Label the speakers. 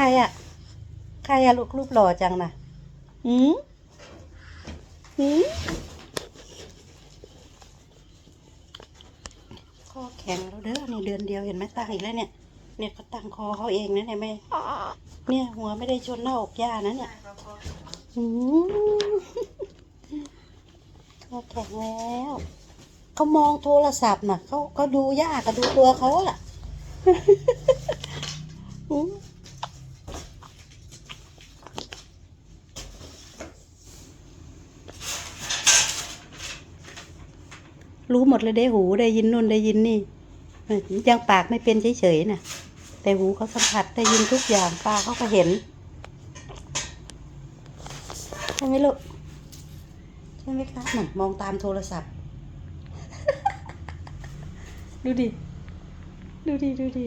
Speaker 1: รอะใครอะลูกรูปหล่อจังนะหืมหืมคอแข็งแล้วเด้อนี่เดือนเดียวเห็นไหมตั้งอีกแล้วเนี่ย เนี่ยเขาตั้งคอเขาเองนะเนี่ยไม่เนี่ยหัวไม่ได้ชนหน้าอกย่านะเนี่ยหืมคอแข็งแล้วเขามองโทรศัพท์น่ะเขาเขาดูย่าก็ดูตัวเขาอะ รู้หมดเลยได้หูได้ยินนู่นได้ยินนี่ยังปากไม่เป็นเฉยๆนะแต่หูเขาสัมผัสได้ยินทุกอย่างตาเขาก็เห็นใช่ไหมลูกใช่ไหมคะนั่นมองตามโทรศัพท์ ดูดิ ดูดิ ดูดิ